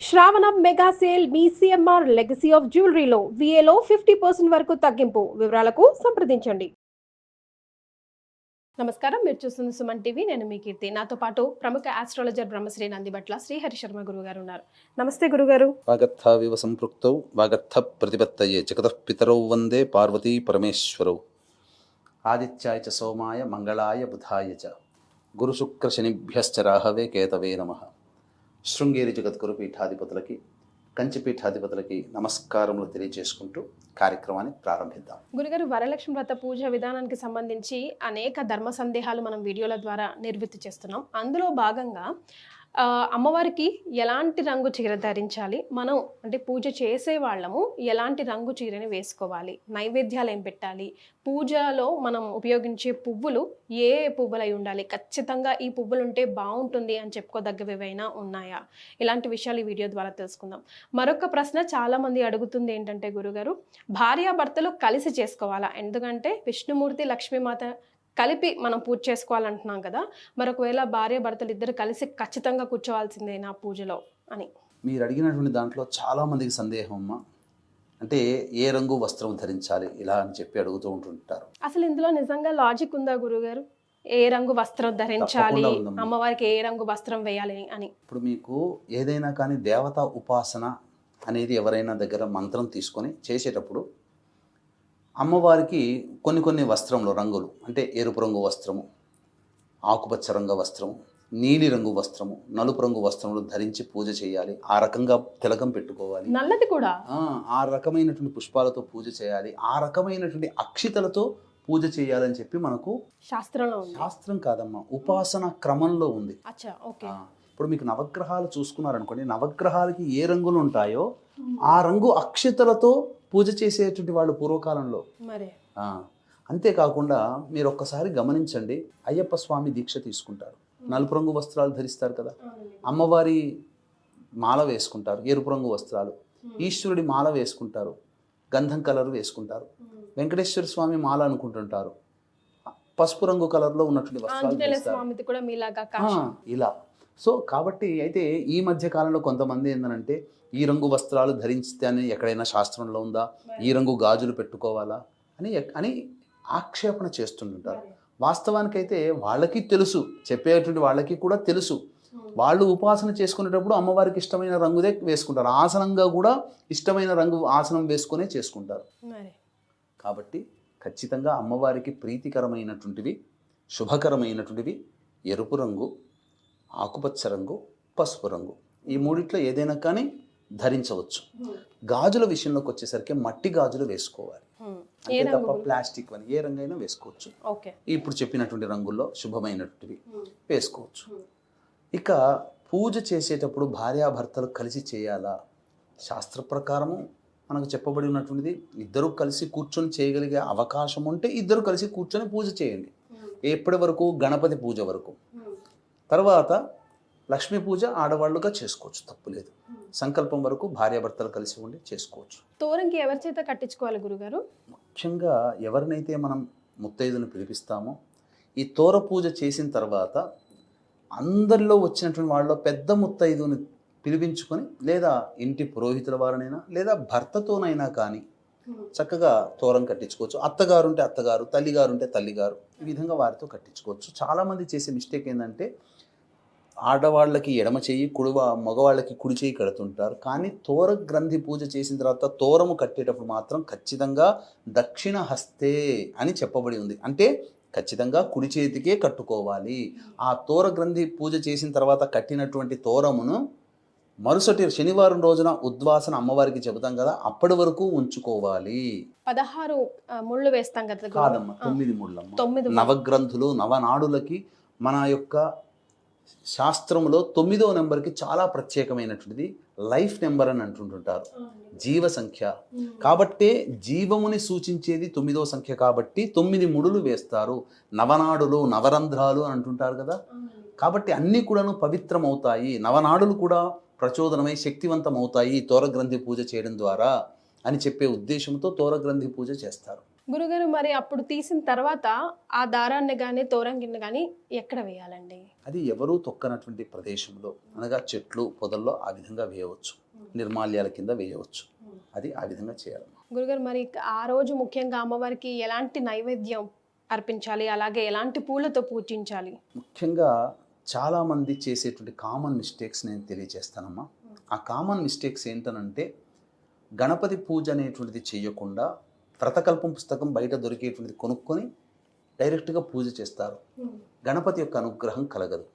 శ్రావణ mega sale మీ CMR legacy of జ్యువెలరీలో విఏలో ఫిఫ్టీ పర్సెంట్ వరకు తగ్గింపు. వివరాలకు సంప్రదించండి. నమస్కారం. మీరు చూస్తుంది సుమన్ టీవీ. నేను మీ కీర్తి. నాతో పాటు ప్రముఖ ఆస్ట్రాలజర్ బ్రహ్మశ్రీ నందిబట్ల శ్రీహరి శర్మ గురువు గారు ఉన్నారు. నమస్తే గురుగారు. వాగర్థావివ సంపృక్తౌ వాగర్థ ప్రతిపత్తయే జగత పితరౌ వందే పార్వతీ పరమేశ్వరౌ. ఆదిత్యాయ చ సోమాయ మంగళాయ బుధాయ చ. గురుశుక్రశనిభ్యశ్చ రాహవే కేతవే నమః. శృంగేరి జగద్గురు పీఠాధిపతులకి కంచి పీఠాధిపతులకి నమస్కారములు తెలియజేసుకుంటూ కార్యక్రమాన్ని ప్రారంభిద్దాం. గురుగారు వరలక్ష్మి వ్రత పూజ విధానానికి సంబంధించి అనేక ధర్మ సందేహాలు మనం వీడియోల ద్వారా నిర్వృత్తి చేస్తున్నాం. అందులో భాగంగా అమ్మవారికి ఎలాంటి రంగు చీర ధరించాలి? మనం అంటే పూజ చేసే వాళ్ళము ఎలాంటి రంగు చీరని వేసుకోవాలి? నైవేద్యాలు ఏం పెట్టాలి? పూజలో మనం ఉపయోగించే పువ్వులు ఏ పువ్వులు అయి ఉండాలి? ఖచ్చితంగా ఈ పువ్వులు ఉంటే బాగుంటుంది అని చెప్పుకోదగ్గవి ఏవైనా ఉన్నాయా? ఇలాంటి విషయాలు ఈ వీడియో ద్వారా తెలుసుకుందాం. మరొక ప్రశ్న చాలామంది అడుగుతుంది ఏంటంటే గురుగారు భార్యాభర్తలు కలిసి చేసుకోవాలా? ఎందుకంటే విష్ణుమూర్తి లక్ష్మీమాత కలిపి మనం పూజ చేసుకోవాలంటున్నాం కదా. మరొకవేళ భార్య భర్తలు ఇద్దరు కలిసి ఖచ్చితంగా కూర్చోవాల్సిందేనా పూజలో అని. మీరు అడిగినటువంటి దాంట్లో చాలామందికి సందేహం అమ్మా. అంటే ఏ రంగు వస్త్రం ధరించాలి ఇలా అని చెప్పి అడుగుతూ ఉంటుంటారు. అసలు ఇందులో నిజంగా లాజిక్ ఉందా గురుగారు ఏ రంగు వస్త్రం ధరించాలి. అమ్మవారికి ఏ రంగు వస్త్రం వేయాలి అని. ఇప్పుడు మీకు ఏదైనా కానీ దేవతా ఉపాసన అనేది ఎవరైనా దగ్గర మంత్రం తీసుకొని చేసేటప్పుడు అమ్మవారికి కొన్ని కొన్ని వస్త్రంలో రంగులు. అంటే ఎరుపు రంగు వస్త్రము ఆకుపచ్చ రంగు వస్త్రము నీలి రంగు వస్త్రము నలుపు రంగు వస్త్రములు ధరించి పూజ చేయాలి. ఆ రకంగా తిలకం పెట్టుకోవాలి. నల్లది కూడా. ఆ, రకమైనటువంటి పుష్పాలతో పూజ చేయాలి. ఆ రకమైనటువంటి అక్షితలతో పూజ చేయాలని చెప్పి మనకు శాస్త్రంలో శాస్త్రం కాదమ్మా ఉపాసన క్రమంలో ఉంది. ఇప్పుడు మీకు నవగ్రహాలు చూసుకున్నారనుకోండి నవగ్రహాలకి ఏ రంగులు ఉంటాయో ఆ రంగు అక్షతలతో పూజ చేసేటువంటి వాళ్ళు పూర్వకాలంలో. మరి. అంతేకాకుండా మీరు ఒక్కసారి గమనించండి అయ్యప్ప స్వామి దీక్ష తీసుకుంటారు. నలుపు రంగు వస్త్రాలు ధరిస్తారు కదా. అమ్మవారి మాల వేసుకుంటారు ఎరుపు రంగు వస్త్రాలు. ఈశ్వరుడి మాల వేసుకుంటారు గంధం కలర్ వేసుకుంటారు. వెంకటేశ్వర స్వామి మాల అనుకుంటుంటారు. పసుపు రంగు కలర్లో ఉన్నటువంటి వస్త్రాలు. ఇలా. సో కాబట్టి అయితే ఈ మధ్య కాలంలో కొంతమంది ఏంటంటే ఈ రంగు వస్త్రాలు ధరిస్తే అని ఎక్కడైనా శాస్త్రంలో ఉందా? ఈ రంగు గాజులు పెట్టుకోవాలా? అని అని ఆక్షేపణ చేస్తుంటారు వాస్తవానికైతే వాళ్ళకి తెలుసు. చెప్పేటువంటి వాళ్ళకి కూడా తెలుసు. వాళ్ళు ఉపాసన చేసుకునేటప్పుడు అమ్మవారికి ఇష్టమైన రంగుదే వేసుకుంటారు. ఆసనంగా కూడా ఇష్టమైన రంగు ఆసనం వేసుకునే చేసుకుంటారు. కాబట్టి ఖచ్చితంగా అమ్మవారికి ప్రీతికరమైనటువంటివి శుభకరమైనటువంటివి ఎరుపు రంగు ఆకుపచ్చ రంగు పసుపు రంగు. ఈ మూడిట్లో ఏదైనా కానీ ధరించవచ్చు. గాజుల విషయంలోకి వచ్చేసరికి మట్టి గాజులు వేసుకోవాలి. అంతే తప్ప ప్లాస్టిక్ అని ఏ రంగైనా వేసుకోవచ్చు. ఇప్పుడు చెప్పినటువంటి రంగుల్లో శుభమైనటువంటివి వేసుకోవచ్చు. ఇక పూజ చేసేటప్పుడు భార్యాభర్తలు కలిసి చేయాలా? శాస్త్ర ప్రకారము మనకు చెప్పబడి ఉన్నటువంటిది ఇద్దరు కలిసి కూర్చొని చేయగలిగే అవకాశం ఉంటే ఇద్దరు కలిసి కూర్చొని పూజ చేయండి. ఎప్పటి వరకు? గణపతి పూజ వరకు. తర్వాత లక్ష్మీ పూజ ఆడవాళ్ళుగా చేసుకోవచ్చు తప్పులేదు సంకల్పం వరకు భార్యాభర్తలు కలిసి ఉండి చేసుకోవచ్చు. తోరంకి ఎవరి చేత కట్టించుకోవాలి గురుగారు? ముఖ్యంగా ఎవరినైతే మనం ముత్తైదును పిలిపిస్తామో ఈ తోర పూజ చేసిన తర్వాత అందరిలో వచ్చినటువంటి వాళ్ళలో పెద్ద ముత్తైదుని పిలిపించుకొని లేదా ఇంటి పురోహితుల వారినైనా లేదా భర్తతోనైనా కానీ చక్కగా తోరం కట్టించుకోవచ్చు. అత్తగారు ఉంటే అత్తగారు తల్లిగారు ఉంటే తల్లిగారు ఈ విధంగా వారితో కట్టించుకోవచ్చు. చాలామంది చేసే మిస్టేక్ ఏంటంటే ఆడవాళ్ళకి ఎడమ చెయ్యి కుడివ మగవాళ్ళకి కుడి చెయ్యి కడుతుంటారు. కానీ తోర గ్రంథి పూజ చేసిన తర్వాత తోరము కట్టేటప్పుడు మాత్రం ఖచ్చితంగా దక్షిణ హస్తే అని చెప్పబడి ఉంది. అంటే ఖచ్చితంగా కుడి చేతికే కట్టుకోవాలి. ఆ తోర గ్రంథి పూజ చేసిన తర్వాత కట్టినటువంటి తోరమును మరుసటి శనివారం రోజున ఉద్వాసన అమ్మవారికి చెబుతాం కదా అప్పటి వరకు ఉంచుకోవాలి. పదహారు ముళ్ళు వేస్తాం కదా. కాదమ్మా తొమ్మిది ముళ్ళమ్మ. తొమ్మిది. నవగ్రంథులు నవనాడులకి మన యొక్క శాస్త్రంలో తొమ్మిదో నెంబర్కి చాలా ప్రత్యేకమైనటువంటిది లైఫ్ నెంబర్ అని అంటుంటుంటారు. జీవ సంఖ్య. కాబట్టే జీవముని సూచించేది తొమ్మిదో సంఖ్య కాబట్టి తొమ్మిది ముడులు వేస్తారు. నవనాడులు నవరంధ్రాలు అని అంటుంటారు కదా. కాబట్టి అన్నీ కూడాను పవిత్రమవుతాయి. నవనాడులు కూడా ప్రచోదనమై శక్తివంతమవుతాయి. తోరగ్రంథి పూజ చేయడం ద్వారా అని చెప్పే ఉద్దేశంతో తోరగ్రంథి పూజ చేస్తారు. గురుగారు మరి అప్పుడు తీసిన తర్వాత ఆ దారాన్ని కానీ తోరంగిని కానీ ఎక్కడ వేయాలండి? అది ఎవరూ తొక్కనటువంటి ప్రదేశంలో అనగా చెట్లు పొదల్లో ఆ విధంగా వేయవచ్చు. నిర్మాల్యాల కింద వేయవచ్చు. అది ఆ విధంగా చేయాలి. గురుగారు మరి ఆ రోజు ముఖ్యంగా అమ్మవారికి ఎలాంటి నైవేద్యం అర్పించాలి? అలాగే ఎలాంటి పూలతో పూజించాలి? ముఖ్యంగా చాలామంది చేసేటువంటి కామన్ మిస్టేక్స్ నేను తెలియజేస్తానమ్మా. ఆ కామన్ మిస్టేక్స్ ఏంటనంటే గణపతి పూజ అనేటువంటిది చేయకుండా వ్రతకల్పం పుస్తకం బయట దొరికేటువంటిది కొనుక్కొని డైరెక్ట్గా పూజ చేస్తారు. గణపతి యొక్క అనుగ్రహం కలగదు.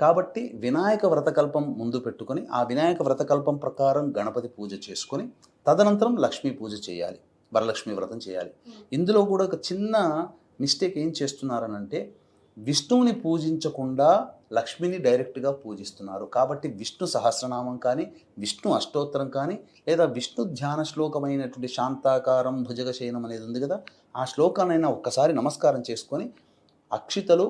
కాబట్టి వినాయక వ్రతకల్పం ముందు పెట్టుకొని ఆ వినాయక వ్రతకల్పం ప్రకారం గణపతి పూజ చేసుకొని తదనంతరం లక్ష్మీ పూజ చేయాలి. వరలక్ష్మి వ్రతం చేయాలి. ఇందులో కూడా ఒక చిన్న మిస్టేక్ ఏం చేస్తున్నారనంటే విష్ణువుని పూజించకుండా లక్ష్మిని డైరెక్ట్గా పూజిస్తున్నారు. కాబట్టి విష్ణు సహస్రనామం కానీ విష్ణు అష్టోత్తరం కానీ లేదా విష్ణు ధ్యాన శ్లోకమైనటువంటి శాంతాకారం భుజగశయనం అనేది ఉంది కదా ఆ శ్లోకానైనా ఒక్కసారి నమస్కారం చేసుకొని అక్షితలు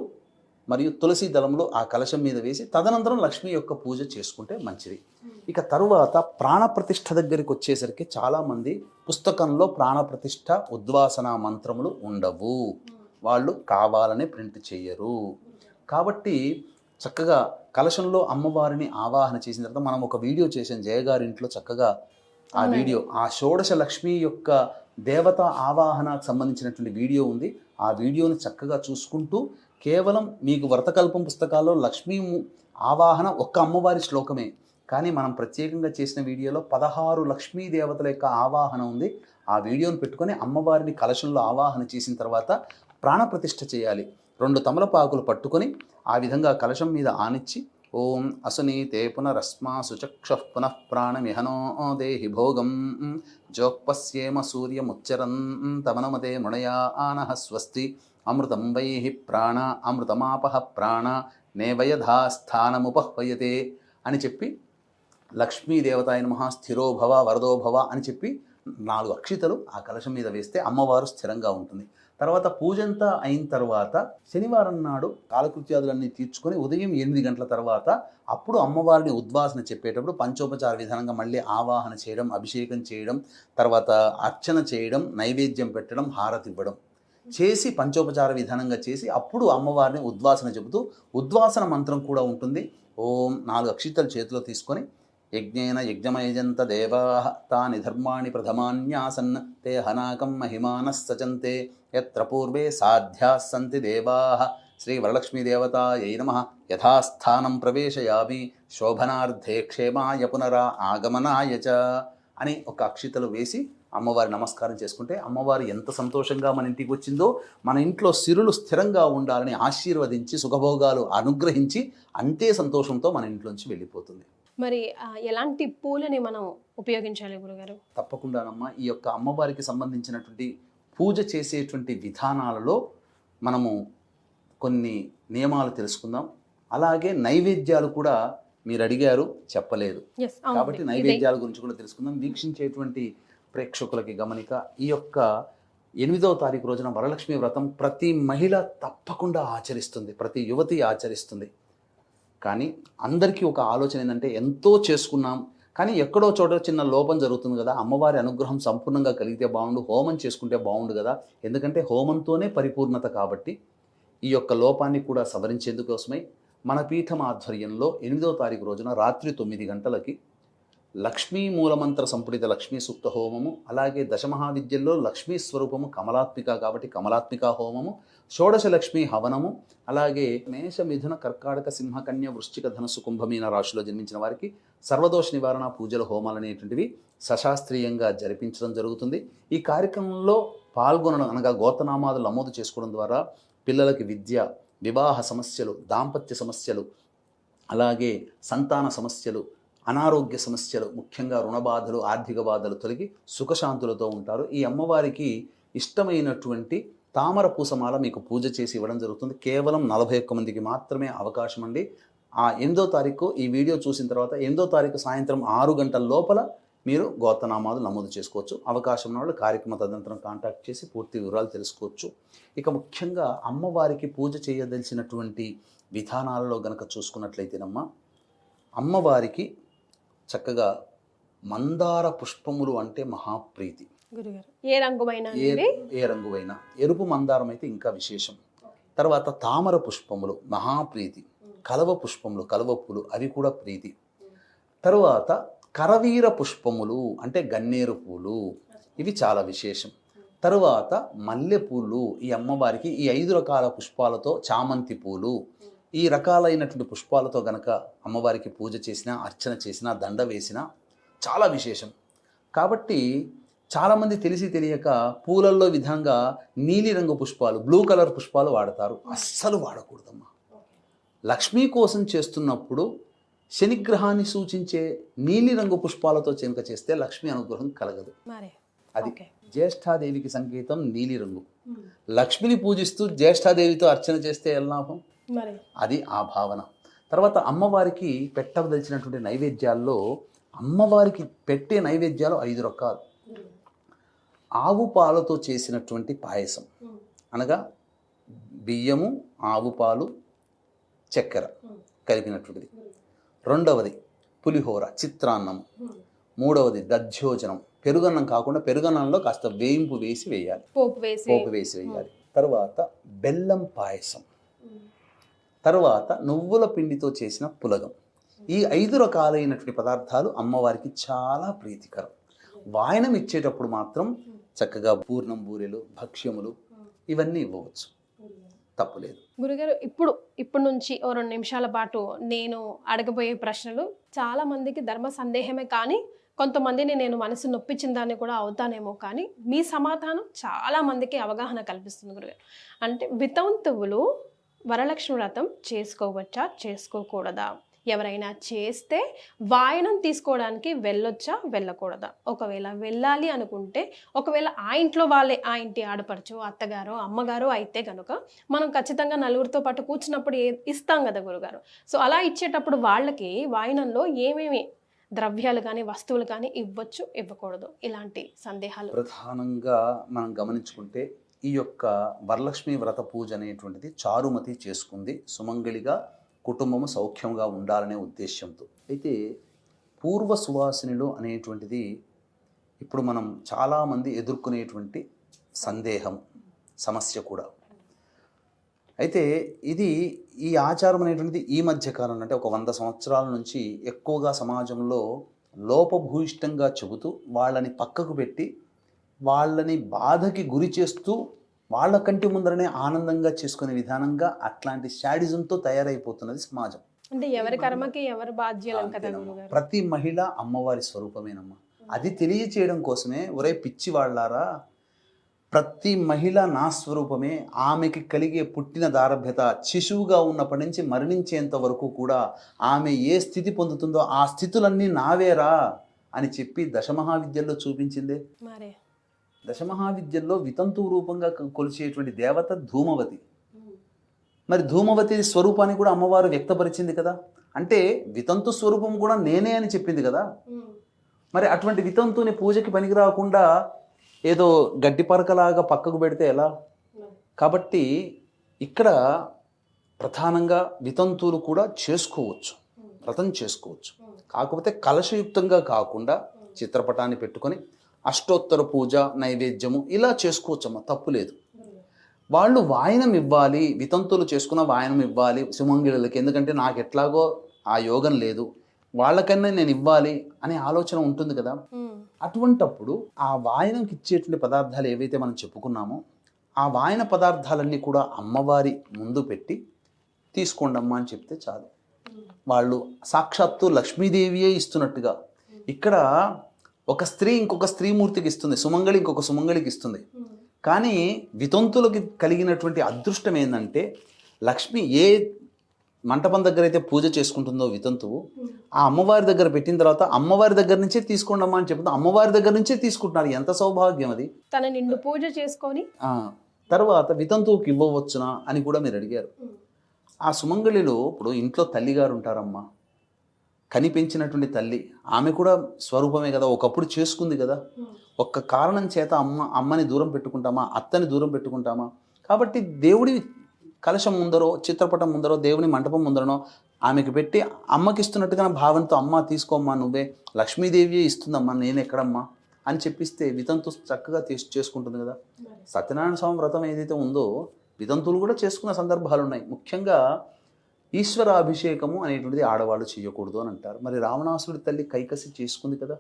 మరియు తులసి దళంలో ఆ కలశం మీద వేసి తదనంతరం లక్ష్మి యొక్క పూజ చేసుకుంటే మంచిది. ఇక తరువాత ప్రాణప్రతిష్ఠ దగ్గరికి వచ్చేసరికి చాలామంది పుస్తకంలో ప్రాణప్రతిష్ఠ ఉద్వాసన మంత్రములు ఉండవు. వాళ్ళు కావాలని ప్రింట్ చేయరు. కాబట్టి చక్కగా కలశంలో అమ్మవారిని ఆవాహన చేసిన తర్వాత మనం ఒక వీడియో చేసాం జయగారి ఇంట్లో చక్కగా ఆ. వీడియో. ఆ షోడశ లక్ష్మి యొక్క దేవత ఆవాహనకు సంబంధించినటువంటి వీడియో ఉంది. ఆ వీడియోని చక్కగా చూసుకుంటూ కేవలం మీకు వ్రతకల్పం పుస్తకాల్లో లక్ష్మీ ఆవాహన ఒక్క అమ్మవారి శ్లోకమే. కానీ మనం ప్రత్యేకంగా చేసిన వీడియోలో పదహారు లక్ష్మీ దేవతల యొక్క ఆవాహన ఉంది. ఆ వీడియోని పెట్టుకొని అమ్మవారిని కలశంలో ఆవాహన చేసిన తర్వాత ప్రాణప్రతిష్ఠ చేయాలి. రెండు తమలపాకులు పట్టుకొని ఆ విధంగా కలశం మీద ఆనిచ్చి ఓం అసునీతే పునరస్మా సుచక్ష పునః ప్రాణమిహనో దేహి భోగం. జోక్పస్యేమ సూర్యముచ్చరన్ తమనమదే మృణయా ఆనః స్వస్తి. అమృతం వై ప్రాణ అమృతమాపహ ప్రాణ నేవయధా స్థానముపహ్వయతే అని చెప్పి లక్ష్మీదేవతాయ నమ స్థిరో వరదోభవ అని చెప్పి నాలుగు అక్షితలు ఆ కలశం మీద వేస్తే అమ్మవారు స్థిరంగా ఉంటుంది. తర్వాత పూజంతా అయిన తర్వాత శనివారం నాడు కాలకృత్యాదులన్నీ తీర్చుకొని ఉదయం ఎనిమిది గంటల తర్వాత అప్పుడు అమ్మవారిని ఉద్వాసన చెప్పేటప్పుడు పంచోపచార విధానంగా మళ్ళీ ఆవాహన చేయడం అభిషేకం చేయడం తర్వాత అర్చన చేయడం నైవేద్యం పెట్టడం హారతి ఇవ్వడం చేసి పంచోపచార విధానంగా చేసి అప్పుడు అమ్మవారిని ఉద్వాసన చెబుతూ ఉద్వాసన మంత్రం కూడా ఉంటుంది. ఓం నాలుగు అక్షితలు చేతిలో తీసుకొని యజ్ఞేన యజ్ఞమయజంత దేవా తాని ధర్మాణి ప్రథమాన్యాసన్ తే హనాకం మహిమానస్సచంతే ఎత్ర యత్ర పూర్వే సాధ్యాస్సంతి దేవా. శ్రీ వరలక్ష్మీదేవతాయై నమ. యథాస్థానం ప్రవేశయామి శోభనార్థే క్షేమాయ పునరా ఆగమనాయ చ అని ఒక అక్షితలు వేసి అమ్మవారి నమస్కారం చేసుకుంటే అమ్మవారు ఎంత సంతోషంగా మన ఇంటికి వచ్చిందో మన ఇంట్లో సిరులు స్థిరంగా ఉండాలని ఆశీర్వదించి సుఖభోగాలు అనుగ్రహించి అంతే సంతోషంతో మన ఇంట్లోంచి వెళ్ళిపోతుంది. మరి ఎలాంటి పూలని మనం ఉపయోగించాలి గురుగారు? తప్పకుండానమ్మా. ఈ యొక్క అమ్మవారికి సంబంధించినటువంటి పూజ చేసేటువంటి విధానాలలో మనము కొన్ని నియమాలు తెలుసుకుందాం. అలాగే నైవేద్యాలు కూడా మీరు అడిగారు చెప్పలేదు. కాబట్టి నైవేద్యాల గురించి కూడా తెలుసుకుందాం. వీక్షించేటువంటి ప్రేక్షకులకి గమనిక ఈ యొక్క ఎనిమిదవ తారీఖు రోజున వరలక్ష్మి వ్రతం ప్రతి మహిళ తప్పకుండా ఆచరిస్తుంది ప్రతి యువతి ఆచరిస్తుంది. కానీ అందరికీ ఒక ఆలోచన ఏంటంటే ఎంతో చేసుకున్నాం కానీ ఎక్కడో చోట చిన్న లోపం జరుగుతుంది కదా అమ్మవారి అనుగ్రహం సంపూర్ణంగా కలిగితే బాగుండు హోమం చేసుకుంటే బాగుండు కదా. ఎందుకంటే హోమంతోనే పరిపూర్ణత కాబట్టి ఈ యొక్క లోపాన్ని కూడా సవరించేందుకోసమై మన పీఠం ఆధ్వర్యంలో ఎనిమిదో తారీఖు రోజున రాత్రి తొమ్మిది గంటలకి లక్ష్మీ మూలమంత్ర సంపుటిత లక్ష్మీ సూక్త హోమము అలాగే దశమహావిద్యల్లో లక్ష్మీ స్వరూపము కమలాత్మిక కాబట్టి కమలాత్మిక హోమము షోడశ లక్ష్మీ హవనము అలాగే మేష మిథున కర్కాటక సింహకన్య వృశ్చిక ధనుసు కుంభమీన రాశిలో జన్మించిన వారికి సర్వదోష నివారణ పూజల హోమాలు అనేటువంటివి సశాస్త్రీయంగా జరిపించడం జరుగుతుంది. ఈ కార్యక్రమంలో పాల్గొనడం అనగా గోతనామాదులు నమోదు చేసుకోవడం ద్వారా పిల్లలకి విద్య వివాహ సమస్యలు దాంపత్య సమస్యలు అలాగే సంతాన సమస్యలు అనారోగ్య సమస్యలు ముఖ్యంగా రుణ బాధలు ఆర్థిక బాధలు తొలగి సుఖశాంతులతో ఉంటారు. ఈ అమ్మవారికి ఇష్టమైనటువంటి తామర పూసమాల మీకు పూజ చేసి ఇవ్వడం జరుగుతుంది. కేవలం నలభై ఒక్క మందికి మాత్రమే అవకాశం అండి. ఆ ఎనిమిదో తారీఖు ఈ వీడియో చూసిన తర్వాత ఎనిమిదో తారీఖు సాయంత్రం ఆరు గంటల లోపల మీరు గోతనామాలు నమోదు చేసుకోవచ్చు. అవకాశం ఉన్న వాళ్ళు కార్యక్రమ తదనంతరం కాంటాక్ట్ చేసి పూర్తి వివరాలు తెలుసుకోవచ్చు. ఇక ముఖ్యంగా అమ్మవారికి పూజ చేయదలిచినటువంటి విధానాలలో గనక చూసుకున్నట్లయితేనమ్మా అమ్మవారికి చక్కగా మందార పుష్పములు అంటే మహాప్రీతి. గురుగారు ఏ రంగుమైన ఏ రంగువైనా. ఎరుపు మందారం అయితే ఇంకా విశేషం. తర్వాత తామర పుష్పములు మహాప్రీతి. కలవ పుష్పములు కలవ పూలు అవి కూడా ప్రీతి. తరువాత కరవీర పుష్పములు అంటే గన్నేరు పూలు. ఇవి చాలా విశేషం. తరువాత మల్లెపూలు ఈ అమ్మవారికి ఈ ఐదు రకాల పుష్పాలతో చామంతి పూలు ఈ రకాలైనటువంటి పుష్పాలతో గనక అమ్మవారికి పూజ చేసినా అర్చన చేసినా దండ వేసినా చాలా విశేషం. కాబట్టి చాలామంది తెలిసి తెలియక పూలల్లో విధంగా నీలిరంగు పుష్పాలు బ్లూ కలర్ పుష్పాలు వాడతారు. అస్సలు వాడకూడదమ్మా. లక్ష్మీ కోసం చేస్తున్నప్పుడు శనిగ్రహాన్ని సూచించే నీలిరంగు పుష్పాలతో చెనక చేస్తే లక్ష్మీ అనుగ్రహం కలగదు. అది జ్యేష్ఠాదేవికి సంకేతం నీలిరంగు. లక్ష్మిని పూజిస్తూ జ్యేష్ఠాదేవితో అర్చన చేస్తే ఎలా లాభం? మరి. అది ఆ భావన. తర్వాత అమ్మవారికి పెట్టదలిచినటువంటి నైవేద్యాల్లో అమ్మవారికి పెట్టే నైవేద్యాలు ఐదు రకాలు. ఆవు పాలతో చేసినటువంటి పాయసం. అనగా బియ్యము ఆవు పాలు చక్కెర కలిపినటువంటిది. రెండవది పులిహోర చిత్రాన్నం మూడవది దధ్యోజనం. పెరుగన్నం కాకుండా పెరుగన్నంలో కాస్త వేయింపు వేసి వేయాలి. పోపు వేసి పోపు వేసి వేయాలి. తర్వాత బెల్లం పాయసం. తర్వాత నువ్వుల పిండితో చేసిన పులగం. ఈ ఐదు రకాలైనటువంటి పదార్థాలు అమ్మవారికి చాలా ప్రీతికరం. వాయనం ఇచ్చేటప్పుడు మాత్రం చక్కగా పూర్ణం బూరెలు భక్ష్యములు ఇవన్నీ ఇవ్వవచ్చు. తప్పులేదు గురుగారు ఇప్పుడు ఇప్పుడు నుంచి ఓ రెండు నిమిషాల పాటు నేను అడగబోయే ప్రశ్నలు చాలా మందికి ధర్మ సందేహమే కానీ కొంతమందిని నేను మనసు నొప్పించిన దాన్ని కూడా అవుతానేమో కానీ మీ సమాధానం చాలా మందికి అవగాహన కల్పిస్తుంది గురుగారు. అంటే వితంతువులు వరలక్ష్మి వ్రతం చేసుకోవచ్చా? చేసుకోకూడదా? ఎవరైనా చేస్తే వాయనం తీసుకోవడానికి వెళ్ళొచ్చా? వెళ్ళకూడదా? ఒకవేళ వెళ్ళాలి అనుకుంటే ఒకవేళ ఆ ఇంట్లో వాళ్ళే ఆ ఇంటి ఆడపడుచు అత్తగారు అమ్మగారు అయితే కనుక మనం ఖచ్చితంగా నలుగురితో పాటు కూర్చున్నప్పుడు ఇస్తాం కదా గురుగారు. సో అలా ఇచ్చేటప్పుడు వాళ్ళకి వాయనంలో ఏమేమి ద్రవ్యాలు కానీ వస్తువులు కానీ ఇవ్వచ్చు ఇవ్వకూడదు? ఇలాంటి సందేహాలు. ప్రధానంగా మనం గమనించుకుంటే ఈ యొక్క వరలక్ష్మి వ్రత పూజ అనేటువంటిది చారుమతి చేసుకుంది. సుమంగళిగా కుటుంబము సౌఖ్యంగా ఉండాలనే ఉద్దేశంతో అయితే పూర్వ సువాసినిలు అనేటువంటిది ఇప్పుడు మనం చాలామంది ఎదుర్కొనేటువంటి సందేహం సమస్య కూడా. అయితే ఇది ఈ ఆచారం అనేటువంటిది ఈ మధ్య కాలంలో అంటే ఒక వంద సంవత్సరాల నుంచి ఎక్కువగా సమాజంలో లోపభూయిష్టంగా చెబుతూ వాళ్ళని పక్కకు పెట్టి వాళ్ళని బాధకి గురి చేస్తూ వాళ్ళ కంటి ముందరనే ఆనందంగా చేసుకునే విధానంగా అట్లాంటి శాడిజంతో తయారైపోతున్నది సమాజం. అంటే ఎవరి కర్మకి ఎవరి బాధ్యులం కదా అంతేనమ్మా. గురుగారు ప్రతి మహిళ అమ్మవారి స్వరూపమేనమ్మా. అది తెలియచేయడం కోసమే ఒరే పిచ్చి వాళ్ళారా ప్రతి మహిళ నా స్వరూపమే ఆమెకి కలిగే పుట్టిన దారభ్యత శిశువుగా ఉన్నప్పటి నుంచి మరణించేంత వరకు కూడా ఆమె ఏ స్థితి పొందుతుందో ఆ స్థితులన్నీ నావేరా అని చెప్పి దశమహావిద్యల్లో చూపించిందే. దశమహావిద్యల్లో వితంతు రూపంగా కొలిచేటువంటి దేవత ధూమవతి. మరి ధూమవతి స్వరూపాన్ని కూడా అమ్మవారు వ్యక్తపరిచింది కదా? అంటే వితంతు స్వరూపం కూడా నేనే అని చెప్పింది కదా? మరి అటువంటి వితంతుని పూజకి పనికి రాకుండా ఏదో గడ్డి పరకలాగా పక్కకు పెడితే ఎలా? కాబట్టి ఇక్కడ ప్రధానంగా వితంతువులు కూడా చేసుకోవచ్చు. వ్రతం చేసుకోవచ్చు. కాకపోతే కలశయుక్తంగా కాకుండా చిత్రపటాన్ని పెట్టుకొని అష్టోత్తర పూజ నైవేద్యము ఇలా చేసుకోవచ్చమ్మా తప్పు లేదు. వాళ్ళు వాయనం ఇవ్వాలి వితంతులు చేసుకున్న వాయనం ఇవ్వాలి సుమంగిళ్ళకి ఎందుకంటే నాకు ఎట్లాగో ఆ యోగం లేదు వాళ్ళకన్నా నేను ఇవ్వాలి అనే ఆలోచన ఉంటుంది కదా. అటువంటప్పుడు ఆ వాయనంకి ఇచ్చేటువంటి పదార్థాలు ఏవైతే మనం చెప్పుకున్నామో ఆ వాయన పదార్థాలన్నీ కూడా అమ్మవారి ముందు పెట్టి తీసుకోండమ్మా అని చెప్తే చాలు. వాళ్ళు సాక్షాత్తు లక్ష్మీదేవియే ఇస్తున్నట్టుగా. ఇక్కడ ఒక స్త్రీ ఇంకొక స్త్రీమూర్తికి ఇస్తుంది సుమంగళి ఇంకొక సుమంగళికి ఇస్తుంది. కానీ వితంతులకి కలిగినటువంటి అదృష్టం ఏంటంటే లక్ష్మి ఏ మంటపం దగ్గర అయితే పూజ చేసుకుంటుందో వితంతువు ఆ అమ్మవారి దగ్గర పెట్టిన తర్వాత అమ్మవారి దగ్గర నుంచే తీసుకోండమ్మా అని చెప్తుంది. అమ్మవారి దగ్గర నుంచే తీసుకుంటున్నారు. ఎంత సౌభాగ్యం అది. తన నిండు పూజ చేసుకొని తర్వాత వితంతువుకి ఇవ్వవచ్చునా అని కూడా మీరు అడిగారు. ఆ సుమంగళిలో ఇప్పుడు ఇంట్లో తల్లిగారు ఉంటారమ్మా. కని పెంచినటువంటి తల్లి ఆమె కూడా స్వరూపమే కదా ఒకప్పుడు చేసుకుంది కదా. ఒక్క కారణం చేత అమ్మ అమ్మని దూరం పెట్టుకుంటామా అత్తని దూరం పెట్టుకుంటామా? కాబట్టి దేవుడి కలశం ముందరో చిత్రపటం ముందరో దేవుని మంటపం ముందరనో ఆమెకు పెట్టి అమ్మకి ఇస్తున్నట్టుగా భావంతో అమ్మ తీసుకోమ్మా నువ్వే లక్ష్మీదేవి ఇస్తుందమ్మా నేను ఎక్కడమ్మా అని చెప్పిస్తే వితంతు చక్కగా తీసు చేసుకుంటుంది కదా. సత్యనారాయణ స్వామి వ్రతం ఏదైతే ఉందో వితంతువులు కూడా చేసుకున్న సందర్భాలు ఉన్నాయి ముఖ్యంగా ఈశ్వరాభిషేకము అనేటువంటిది ఆడవాళ్ళు చేయకూడదు అని అంటారు. మరి రావణాసుడి తల్లి కైకసి చేసుకుంది కదా.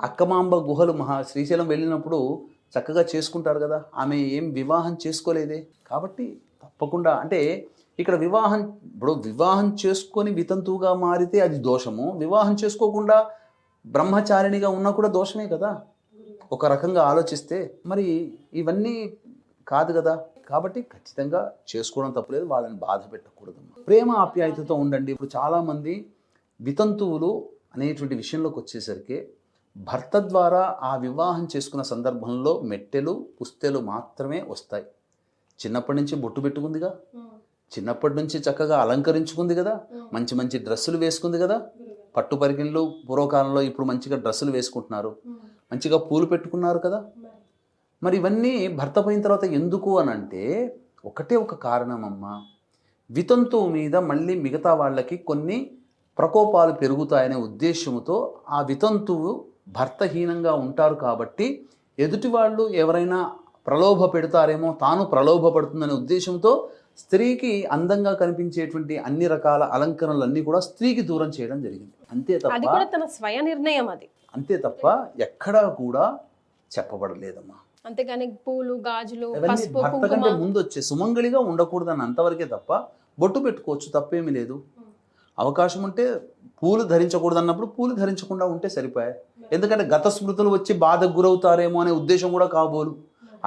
అక్కమాంబ గుహలు మహా శ్రీశైలం వెళ్ళినప్పుడు చక్కగా చేసుకుంటారు కదా. ఆమె ఏం వివాహం చేసుకోలేదే. కాబట్టి తప్పకుండా అంటే ఇక్కడ వివాహం ఇప్పుడు వివాహం చేసుకొని వితంతువుగా మారితే అది దోషము. వివాహం చేసుకోకుండా బ్రహ్మచారిణిగా ఉన్నా కూడా దోషమే కదా. ఒక రకంగా ఆలోచిస్తే మరి ఇవన్నీ కాదు కదా. కాబట్టి ఖచ్చితంగా చేసుకోవడం తప్పలేదు వాళ్ళని బాధ పెట్టకూడదు ప్రేమ ఆప్యాయతతో ఉండండి. ఇప్పుడు చాలామంది వితంతువులు అనేటువంటి విషయంలోకి వచ్చేసరికి భర్త ద్వారా ఆ వివాహం చేసుకున్న సందర్భంలో మెట్టెలు పుస్తెలు మాత్రమే వస్తాయి. చిన్నప్పటి నుంచి బొట్టు పెట్టుకుందిగా. చిన్నప్పటి నుంచి చక్కగా అలంకరించుకుంది కదా. మంచి మంచి డ్రెస్సులు వేసుకుంది కదా. పట్టు పరిగిణలు పూర్వకాలంలో ఇప్పుడు మంచిగా డ్రెస్సులు వేసుకుంటున్నారు. మంచిగా పూలు పెట్టుకున్నారు కదా. మరి ఇవన్నీ భర్త పోయిన తర్వాత ఎందుకు అని అంటే ఒకటే ఒక కారణం అమ్మా వితంతువు మీద మళ్ళీ మిగతా వాళ్ళకి కొన్ని ప్రకోపాలు పెరుగుతాయనే ఉద్దేశంతో ఆ వితంతువు భర్తహీనంగా ఉంటారు కాబట్టి ఎదుటి వాళ్ళు ఎవరైనా ప్రలోభ పెడతారేమో తాను ప్రలోభపడుతుందనే ఉద్దేశంతో స్త్రీకి అందంగా కనిపించేటువంటి అన్ని రకాల అలంకరణలన్నీ కూడా స్త్రీకి దూరం చేయడం జరిగింది. అంతే తప్ప తన స్వయ నిర్ణయం అది. అంతే తప్ప ఎక్కడా కూడా చెప్పబడలేదమ్మా. అంతేగాని పూలు గాజులు పసుపు భర్త కుంకుమ. కంటే ముందు వచ్చే సుమంగళిగా ఉండకూడదని అంతవరకే తప్ప బొట్టు పెట్టుకోవచ్చు తప్పేమీ లేదు. అవకాశం ఉంటే పూలు ధరించకూడదు అన్నప్పుడు పూలు ధరించకుండా ఉంటే సరిపోయాయి. ఎందుకంటే గత స్మృతులు వచ్చి బాధకు గురవుతారేమో అనే ఉద్దేశం కూడా కాబోలు.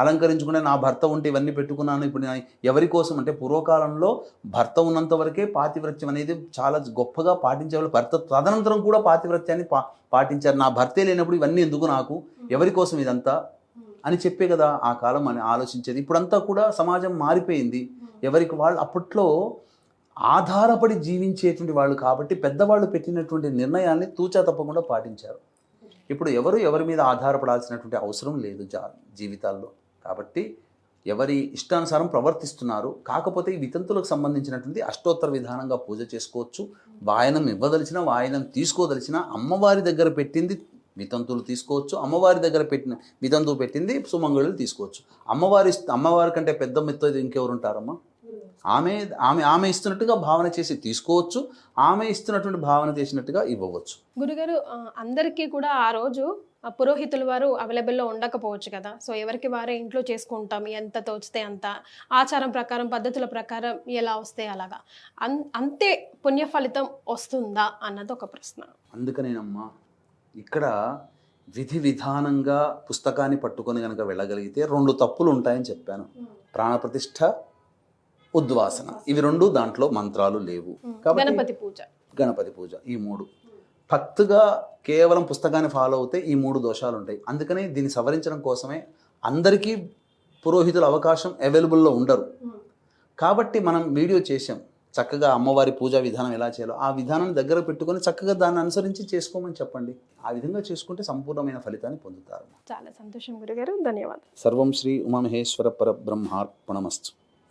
అలంకరించుకునే నా భర్త ఉంటే ఇవన్నీ పెట్టుకున్నాను. ఇప్పుడు ఎవరి కోసం అంటే పూర్వకాలంలో భర్త ఉన్నంత వరకే పాతివ్రత్యం అనేది చాలా గొప్పగా పాటించేవాళ్ళు. భర్త తదనంతరం కూడా పాతివ్రత్యాన్ని పా పాటించారు. నా భర్తే లేనప్పుడు ఇవన్నీ ఎందుకు నాకు? ఎవరి కోసం ఇదంతా? అని చెప్పే కదా ఆ కాలం అని ఆలోచించేది. ఇప్పుడంతా కూడా సమాజం మారిపోయింది. ఎవరికి వాళ్ళు అప్పట్లో ఆధారపడి జీవించేటువంటి వాళ్ళు కాబట్టి పెద్దవాళ్ళు పెట్టినటువంటి నిర్ణయాల్ని తూచా తప్పకుండా పాటించారు. ఇప్పుడు ఎవరు ఎవరి మీద ఆధారపడాల్సినటువంటి అవసరం లేదు జా జీవితాల్లో. కాబట్టి ఎవరి ఇష్టానుసారం ప్రవర్తిస్తున్నారు. కాకపోతే ఈ వితంతులకు సంబంధించినటువంటి అష్టోత్తర విధానంగా పూజ చేసుకోవచ్చు. వాయనం ఇవ్వదలిచిన వాయనం తీసుకోదలిచిన అమ్మవారి దగ్గర పెట్టింది వితంతువులు తీసుకోవచ్చు. అమ్మవారి దగ్గర పెట్టిన వితంతువు పెట్టింది సుమంగళులు తీసుకోవచ్చు. అమ్మవారి అమ్మవారి కంటే పెద్ద మెత్త ఇంకెవరు ఉంటారమ్మా ఆమె ఆమె ఆమె ఇస్తున్నట్టుగా భావన చేసి తీసుకోవచ్చు. ఆమె ఇస్తున్నటువంటి భావన చేసినట్టుగా ఇవ్వవచ్చు. గురుగారు అందరికీ కూడా ఆ రోజు పురోహితుల వారు అవైలబుల్లో ఉండకపోవచ్చు కదా? సో ఎవరికి వారే ఇంట్లో చేసుకుంటాం ఎంత తోచితే అంత. ఆచారం ప్రకారం పద్ధతుల ప్రకారం ఎలా వస్తే అలాగా? అంతే పుణ్య ఫలితం వస్తుందా అన్నది ఒక ప్రశ్న. అందుకనేనమ్మా ఇక్కడ విధి విధానంగా పుస్తకాన్ని పట్టుకొని కనుక వెళ్ళగలిగితే రెండు తప్పులు ఉంటాయని చెప్పాను. ప్రాణప్రతిష్ఠ ఉద్వాసన. ఇవి రెండు దాంట్లో మంత్రాలు లేవు. కాబట్టి- గణపతి పూజ. గణపతి పూజ ఈ మూడు. భక్తిగా కేవలం పుస్తకాన్ని ఫాలో అవుతే ఈ మూడు దోషాలు ఉంటాయి. అందుకని దీన్ని సవరించడం కోసమే అందరికీ పురోహితుల అవకాశం అవైలబుల్లో ఉండరు. కాబట్టి మనం వీడియో చేసాం చక్కగా అమ్మవారి పూజా విధానం ఎలా చేయాలో ఆ విధానాన్ని దగ్గర పెట్టుకొని చక్కగా దాన్ని అనుసరించి చేసుకోమని చెప్పండి. ఆ విధంగా చేసుకుంటే సంపూర్ణమైన ఫలితాన్ని పొందుతారు. చాలా సంతోషం గురుగారు. ధన్యవాదాలు. సర్వం శ్రీ ఉమామహేశ్వర పరబ్రహ్మార్పణమస్తు.